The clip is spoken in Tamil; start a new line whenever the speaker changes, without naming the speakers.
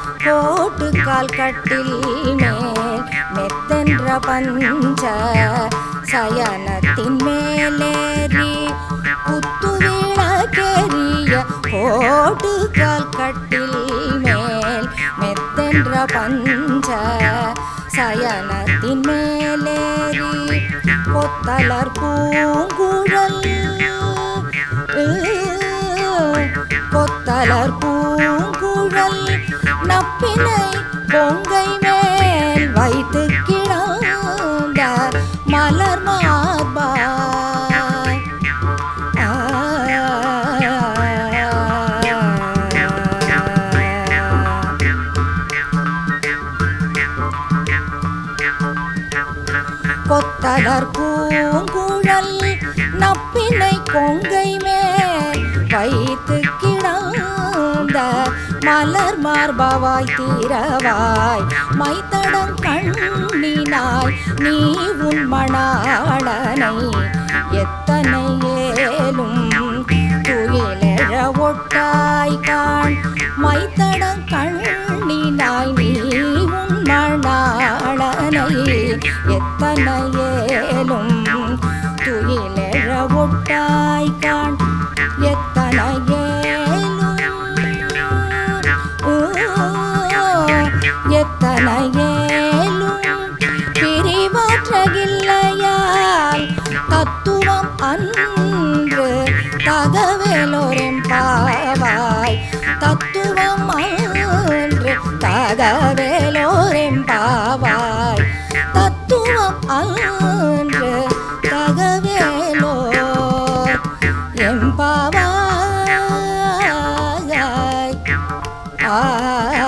கெரிய கோட்டுக்கால் கட்டில் மேல் மெத்தென்ற பஞ்ச சயனத்தின் மேலேறி குத்து விளக்கெரிய கோட்டுக்கால் கட்டில் மேல் மெத்தென்ற பஞ்ச சயனத்தின் மேலேறி கொத்தலர் பூங்குழல். கொத்தலர் பூ பூங்குழல் நப்பினை பொங்கை மேல் வைத்து கிடந்த மலர் மார்பா கொத்தலர் பூங்குழல் நப்பினை கொங்கை மலர் மார்பவாய் தீரவாய் மைத்தடம் கண்ணினாய் நீ உன் மணாளனை எத்தனை ஏலும் துயிலழ ஒட்டாய் காண். மைத்தடம் கண்ணினாய் நீ உன் மணாளனை எத்தனை ஏலும் துயிலழ ஒட்டாய் காண். எத்த தலையேலும் பிரிவாற்றகில்லையால் தத்துவம் அன்று தகவலோரம் பாவாய். தத்துவம் அன்று தகவலோரம் பாவாய். தத்துவம் அன்று தகவலோ எம் பாவாய். ஆ.